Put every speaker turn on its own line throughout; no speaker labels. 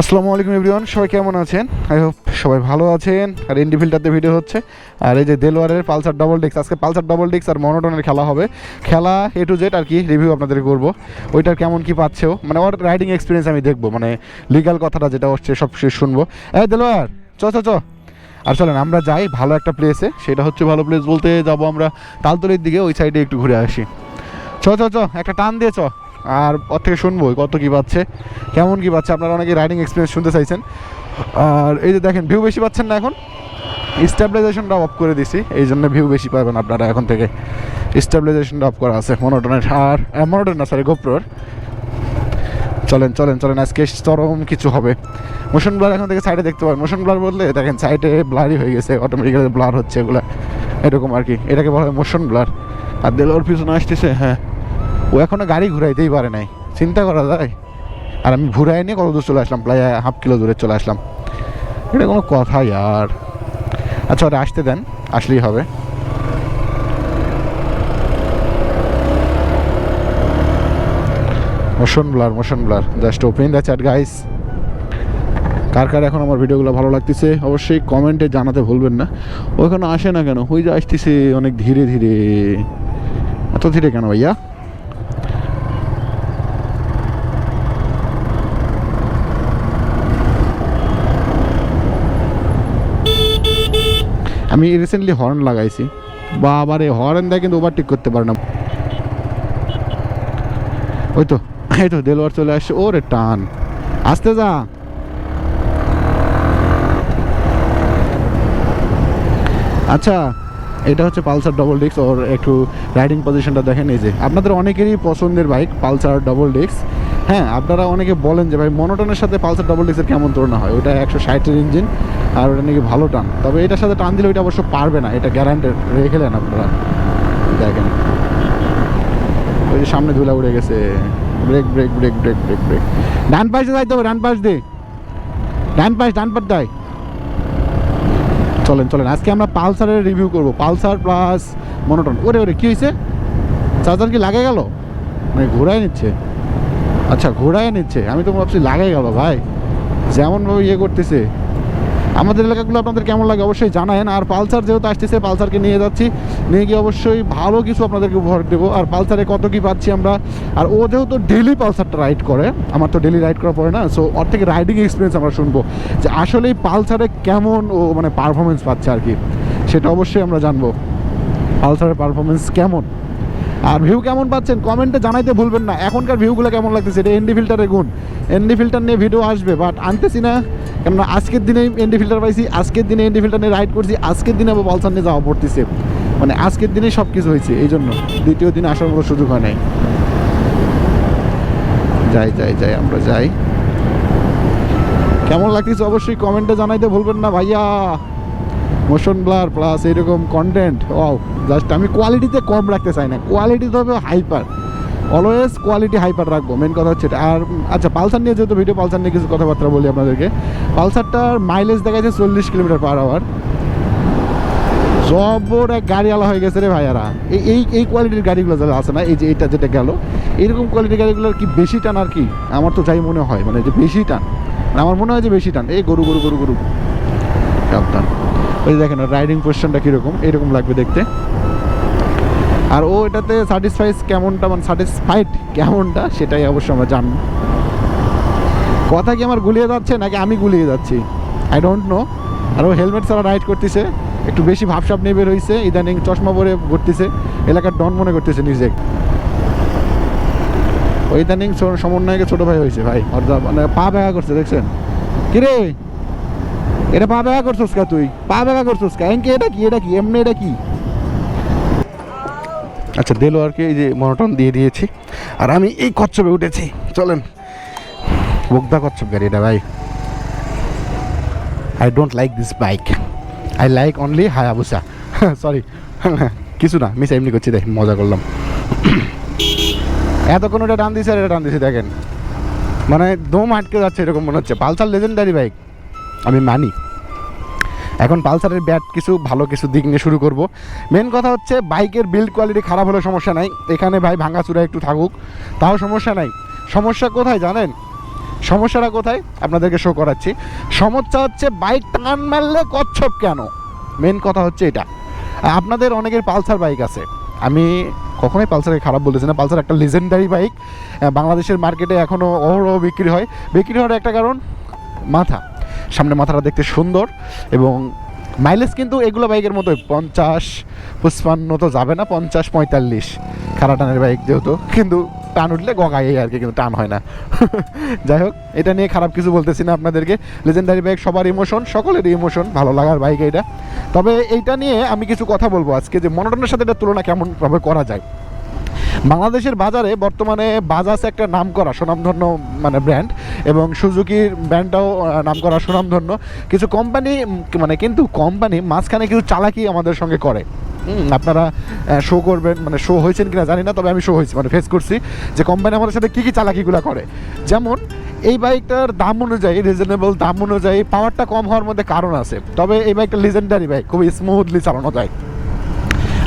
আসসালামু আলাইকুম এভরিওয়ান, সবাই কেমন আছেন? আই হোপ সবাই ভালো আছেন। আর এনডি ফিল্টারতে ভিডিও হচ্ছে। আর এই যে দেলোয়ারের পালসার ডবল ডিক্স আজকে পালসার ডবল ডিক্স আর মনোটনের খেলা হবে। খেলা এ টু জেড আর কি রিভিউ আপনাদের করব। ওইটার কেমন কি পাচ্ছেও মানে ওর রাইডিং এক্সপিরিয়েন্স আমি দেখব মানে লিগাল কথাটা যেটা হচ্ছে, সব শুনব। এই দেলোয়ার, চ চ চ। আর চলেন, আমরা যাই ভালো একটা প্লেসে সেটা হচ্ছে ভালো প্লেস বলতে যাব আমরা তালতলির দিকে, ওই সাইডে একটু ঘুরে আসি। চ চ চ, একটা টান দিয়ে চ। আর ওর থেকে শুনব কত কী পাচ্ছে, কেমন কী পাচ্ছে, আপনারা অনেকে রাইডিং এক্সপিরিয়েন্স শুনতে চাইছেন। আর এই যে দেখেন ভিউ বেশি পাচ্ছেন না এখন। স্টেবিলাইজেশনটা অফ করে দিছি, এই জন্য ভিউ বেশি পাবেন আপনারা এখন থেকে। স্টেবিলাইজেশনটা অফ করা আছে মনোটনের আর মনোটন না সরি গোপ্রোর চলেন চলেন চলেন, আজকে চরম কিছু হবে। মোশন ব্লার এখন থেকে সাইডে দেখতে পাবেন। মোশন ব্লার বললে দেখেন সাইডে ব্লারই হয়ে গেছে অটোমেটিক্যালি ব্লার হচ্ছে এগুলো। এরকম আর কি, এটাকে বলা হয় মোশন ব্লার আর দেলোর পিছনে আসতেছে হ্যাঁ। ও এখনও গাড়ি ঘুরাইতেই পারে নাই। চিন্তা করা যায়। আর আমি ঘুরাই নিয়ে কত দূর চলে আসলাম, প্রায় হাফ কিলো দূরে চলে আসলাম। এটা কোনো কথাই আর আচ্ছা ওরা আসতে দেন, আসলেই হবে। Motion blur motion blur just open the chat guys কার কার এখন আমার ভিডিওগুলো ভালো লাগতেছে, অবশ্যই কমেন্টে জানাতে ভুলবেন না। ওখানে আসে না কেন? ওই যে আসতেছে অনেক ধীরে ধীরে। এত ধীরে কেন ভাইয়া? আমি রিসেন্টলি হর্ন লাগাইছি। বা আবার এই হর্ন দেয় কিন্তু ওভারটেক করতে পারে না। ওই তো, এই তো, দেলোয়ার চলে আসছে। ওরে টান। আসতে যা। আচ্ছা এটা হচ্ছে পালসার ডবল ডিস্ক ওর একটু রাইডিং পজিশনটা দেখেন এই যে। আপনাদের অনেকেরই পছন্দের বাইক পালসার ডবল ডিস্ক হ্যাঁ আপনারা অনেকে বলেন যে, ভাই মনোটনের সাথে পালসার ডবল ডিস্কের কেমন তুলনা হয়? ওটা একশো ষাটের ইঞ্জিন আর ওটা নাকি ভালো টান। তবে এটার সাথে টান দিলে ওইটা অবশ্য পারবে না, এটা গ্যারান্টেড রেখে দেন আপনারা। দেখেন। ওই যে সামনে ধুলা উড়ে গেছে। Brake brake brake brake brake brake ডান পাশে যাইতে হবে, ডান পাশ দে ডান পাশ ডান পাশ দেয় চলেন চলেন। আজকে আমরা পালসারের রিভিউ করব। পালসার প্লাস মনোটন ওরে ওরে, কী হয়েছে চার্জার কি লাগে গেল? মানে ঘোরায় নিচ্ছে। আচ্ছা ঘোরায় নিচ্ছে। আমি তো ভাবছি লাগে গেল ভাই। যেমনভাবে ইয়ে করতেছে। আমাদের এলাকাগুলো আপনাদের কেমন লাগে অবশ্যই জানায়েন। আর পালসার যেহেতু আসতেছে, পালসারকে নিয়ে যাচ্ছি। নিয়ে গিয়ে অবশ্যই ভালো কিছু আপনাদেরকে উপহার দেবো। আর পালসারে কত কি পাচ্ছি আমরা? আর ও যেহেতু ডেলি পালসারটা রাইড করে, আমার তো ডেলি রাইড করা পড়ে না সো ওর থেকে রাইডিং এক্সপিরিয়েন্স আমরা শুনব। যে আসলেই পালসারে কেমন ও মানে পারফরমেন্স পাচ্ছে আর কি, সেটা অবশ্যই আমরা জানব। পালসারের পারফরমেন্স কেমন? আর ভিউ কেমন পাচ্ছেন? কমেন্টে জানাইতে ভুলবেন না। এখনকার ভিউগুলো কেমন লাগতেছে? এটা এনডি ফিল্টারের গুণ। এনডি ফিল্টার নিয়ে ভিডিও আসবে বাট আনতেছি না। কেননা আজকের দিনে এনডি ফিল্টার পাইছি, আজকের দিনে এনডি ফিল্টার নিয়ে রাইড করছি, আজকের দিনে আবার পালসার নিয়ে যাওয়া পড়তেছে। মানে আজকের দিনেই সব কিছু হয়েছে, এই জন্য দ্বিতীয় দিনে আসার কোনো সুযোগ হয় নাই। যাই যাই যাই, আমরা যাই। কেমন লাগতেছে অবশ্যই কমেন্টে জানাইতে ভুলবেন না ভাইয়া। মোশন ব্লার প্লাস এরকম কন্টেন্ট ও জাস্ট আমি কোয়ালিটিতে কম রাখতে চাই না কোয়ালিটি তো হবে হাইপার অলওয়েজ কোয়ালিটি হাইপার রাখব মেন কথা হচ্ছে এটা। আর আচ্ছা পালসার নিয়ে যেহেতু ভিডিও পালসার নিয়ে কিছু কথাবার্তা বলি আপনাদেরকে। পালসারটার মাইলেজ দেখা যাচ্ছে চল্লিশ কিলোমিটার পার আওয়ার জবর এক গাড়িওয়ালা হয়ে গেছে রে ভাইয়ারা। এই এই কোয়ালিটির গাড়িগুলো যারা আছে না, এই যে এইটা যেটা গেল এরকম কোয়ালিটির গাড়িগুলোর কি বেশি টান আর কি? আমার তো যাই মনে হয় মানে যে বেশি টান। আমার মনে হয় যে বেশি টান। এই গরু গরু গরু গরু। ওই দেখেন রাইডিং পোজিশনটা কীরকম, এরকম লাগবে দেখতে। আর ও এটাতে স্যাটিসফাইস কেমনটা মানে স্যাটিসফাইড কেমনটা, সেটাই অবশ্য আমরা জানব কথা কি আমার গুলিয়ে যাচ্ছে, নাকি আমি গুলিয়ে যাচ্ছি? আই ডোন্ট নো আর ও হেলমেট ছাড়া রাইড করতেছে, একটু বেশি ভাবসাব নিয়ে বের হয়েছে ইদানিং চশমা পরে ঘুরতেছে, এলাকার ডন মনে করতেছে নিজে। ওই ইদানিং সমন্বয়কে ছোট ভাই হয়েছে ভাই মানে পা ব্যাগা করছে, দেখছেন? কিরে? এটা পা ব্যাগা করছিস কা তুই? পা ব্যাগা করছিস কা? এটা কি এটা কি? এমনি এটা কি? আচ্ছা দেলোয়ারকে এই যে মনোটন দিয়ে দিয়েছি। আর আমি এই কচ্ছপে উঠেছি। চলেন। বোগদা কচ্ছপ গাড়ি এটা ভাই। I don't like this bike I like only Hayabusa sorry কিছু না মিস এমনি করছি, দেখ, মজা করলাম। এতক্ষণ ওটা টান দিছে, আর এটা টান দিছে, দেখেন। মানে দম আটকে যাচ্ছে, এরকম মনে হচ্ছে। পালসার লেজেন্ডারি বাইক আমি মানি। এখন পালসারের ব্যাট কিছু ভালো কিছু দিক নিয়ে শুরু করব। মেন কথা হচ্ছে, বাইকের বিল্ড কোয়ালিটি খারাপ হলে সমস্যা নাই। এখানে ভাই ভাঙাচুরা একটু থাকুক। তাও সমস্যা নাই। সমস্যা কোথায় জানেন? সমস্যাটা কোথায়? আপনাদেরকে শো করাচ্ছি। সমস্যা হচ্ছে, বাইক টান মারলে কচ্ছপ কেন? মেন কথা হচ্ছে এটা। আপনাদের অনেকের পালসার বাইক আছে। আমি কখনোই পালসারকে খারাপ বলতেছি না। পালসার একটা লিজেন্ডারি বাইক বাংলাদেশের মার্কেটে এখনও অহরহ বিক্রি হয়। বিক্রি হওয়ার একটা কারণ, মাথা। সামনে মাথাটা দেখতে সুন্দর এবং মাইলেজ কিন্তু এগুলো বাইকের মতোই, পঞ্চাশ পুষ্পান্ন তো যাবে না, পঞ্চাশ, পঁয়তাল্লিশ। খারা টানের বাইক যেহেতু, কিন্তু টান উঠলে গগায় আর কি, কিন্তু টান হয় না। যাই হোক, এটা নিয়ে খারাপ কিছু বলতেছি না আপনাদেরকে। লেজেন্ডারি বাইক সবার ইমোশন সকলের ইমোশন ভালো লাগার বাইক এটা তবে এইটা নিয়ে আমি কিছু কথা বলব আজকে, যে মনোটনের সাথে এটা তুলনা কেমনভাবে করা যায়। বাংলাদেশের বাজারে বর্তমানে বাজাজ একটা নাম করা সুনামধন্য মানে ব্র্যান্ড এবং সুজুকির ব্র্যান্ডটাও নাম করা সুনামধন্য। কিছু কোম্পানি মানে কিন্তু কোম্পানি মাঝখানে কিছু চালাকি আমাদের সঙ্গে করে। আপনারা শো করবেন মানে শো হয়েছেন কিনা জানি না, তবে আমি শো হয়েছি মানে ফেস করছি যে কোম্পানি আমাদের সাথে কী কী চালাকিগুলো করে। যেমন, এই বাইকটার দাম অনুযায়ী রিজনেবল দাম অনুযায়ী পাওয়ারটা কম হওয়ার মধ্যে কারণ আছে। তবে এই বাইকটা লিজেন্ডারি বাইক খুবই স্মুথলি চালানো যায়।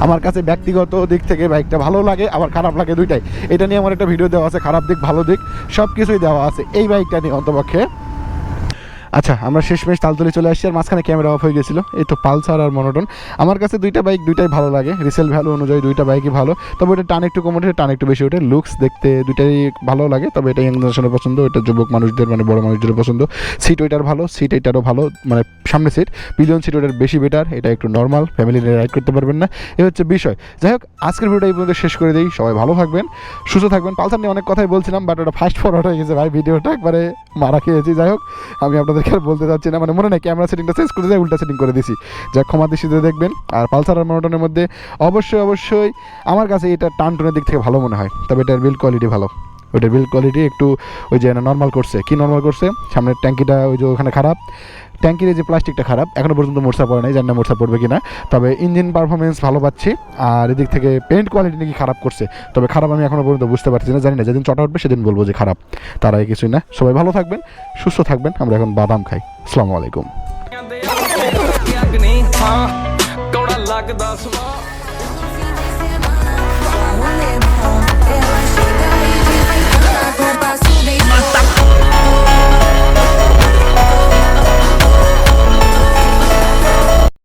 আমার কাছে ব্যক্তিগত দিক থেকে বাইকটা ভালো লাগে, আবার খারাপ লাগে দুইটাই। এটা নিয়ে আমার একটা ভিডিও দেওয়া আছে, খারাপ দিক, ভালো দিক সব কিছুই দেওয়া আছে। এই বাইকটা নিয়ে অন্তপক্ষে আচ্ছা আমরা শেষমেশ তালতলি চলে আসছি আর মাঝখানে ক্যামেরা অফ হয়ে গেছিল। এই তো পালসার আর মনোটন আমার কাছে দুইটা বাইক দুইটাই ভালো লাগে। রিসেল ভ্যালু অনুযায়ী দুইটা বাইকই ভালো। তবে এটা টান একটু কম ওঠে, টান একটু বেশি ওঠে। লুকস দেখতে দুইটাই ভালো লাগে, তবে এটা ইয়াং জেনারেশনের পছন্দ। এটা যুবক মানুষদের মানে বড় মানুষদের পছন্দ। সিট ওইটার ভালো সিট এটারও ভালো মানে সামনে সিট পিলিয়ন সিট ওইটার বেশি বেটার এটা একটু নর্মাল ফ্যামিলি রাইড করতে পারবেন না। এ হচ্ছে বিষয়। যাই হোক, আজকের ভিডিওটা এই পর্যন্ত শেষ করে দিই। সবাই ভালো থাকবেন, সুস্থ থাকবেন। পালসার নিয়ে অনেক কথাই বলছিলাম বাট ওটা ফাস্ট ফরওয়ার্ড হয়ে গেছে ভাই ভিডিওটা একবারে মারা খেয়েছি। যাই হোক, আমি আর বলতে চাচ্ছি না। মানে মনে নেই ক্যামেরা সেটিংটা চেঞ্জ করে দেয়, উল্টা সেটিং করে দিছি। যা ক্ষমা দৃষ্টিতে দেখবেন। আর পালসার আর মনোটনের মধ্যে অবশ্যই অবশ্যই আমার কাছে এটা টান টনের দিক থেকে ভালো মনে হয়। তবে এটার বিল্ড কোয়ালিটি ভালো। ওইটার বিল্ড কোয়ালিটি একটু ওই যে নর্মাল করছে। কি নর্মাল করছে? সামনের ট্যাঙ্কিটা ওই যে ওখানে খারাপ। ট্যাঙ্কির যে প্লাস্টিকটা খারাপ এখনও পর্যন্ত মোর্চা পড়ে নাই, জানি না মোর্চা পড়বে কিনা। তবে ইঞ্জিন পারফরমেন্স ভালো পাচ্ছি, আর এদিক থেকে পেন্ট কোয়ালিটি নাকি খারাপ করছে। তবে খারাপ আমি এখনও পর্যন্ত বুঝতে পারছি না, জানি না, যেদিন চটা উঠবে সেদিন বলব যে খারাপ। তারা কিছুই না। সবাই ভালো থাকবেন, সুস্থ থাকবেন, আমরা এখন বাদাম খাই। আসসালামু আলাইকুম।
my.